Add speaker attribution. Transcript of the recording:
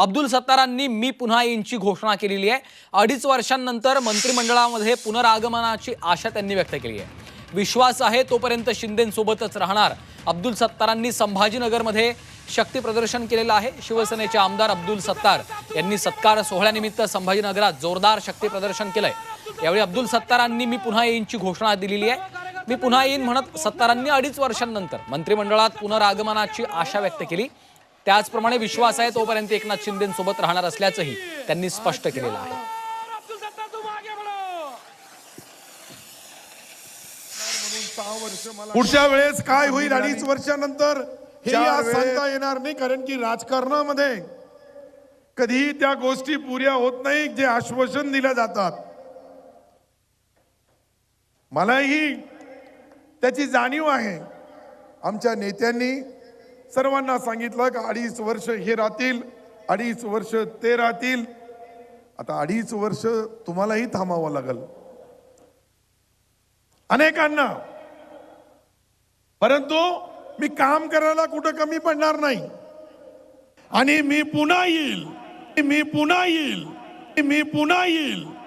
Speaker 1: अब्दुल सत्तारांनी मी पुन्हा येईनची घोषणा केलेली आहे. अडीच वर्षांनंतर मंत्रिमंडळामध्ये पुनरागमनाची आशा त्यांनी व्यक्त केली आहे. विश्वास आहे तोपर्यंत शिंदेसोबतच राहणार अब्दुल सत्तारांनी संभाजीनगरमध्ये शक्ती प्रदर्शन केलेलं आहे. शिवसेनेचे आमदार अब्दुल सत्तार यांनी सत्कार सोहळ्यानिमित्त संभाजीनगरात जोरदार शक्ती प्रदर्शन केलंय. यावेळी अब्दुल सत्तारांनी मी पुन्हा येईनची घोषणा दिलेली आहे. मी पुन्हा येईन म्हणत सत्तारांनी अडीच वर्षांनंतर मंत्रिमंडळात पुनरागमनाची आशा व्यक्त केली. त्याचप्रमाणे विश्वास आहे तोपर्यंत एकनाथ शिंदेसोबत राहणार असल्याचंही त्यांनी स्पष्ट केलेलं आहे.
Speaker 2: पुढच्या वेळेस काय होईल अडीच वर्षानंतर हे आज सांगता येणार नाही कारण की राजकारणामध्ये कधीही त्या गोष्टी पुऱ्या होत नाही जे आश्वासन दिल्या जातात. मलाही त्याची जाणीव आहे. आमच्या नेत्यांनी सर्वांना सांगितलं का अडीच वर्ष हे राहतील अडीच वर्ष ते राहतील. आता अडीच वर्ष तुम्हालाही थांबावं लागल. अनेकांना. परंतु मी काम करायला कुठं कमी पडणार नाही. आणि मी पुन्हा येईल मी पुन्हा येईल मी पुन्हा येईल.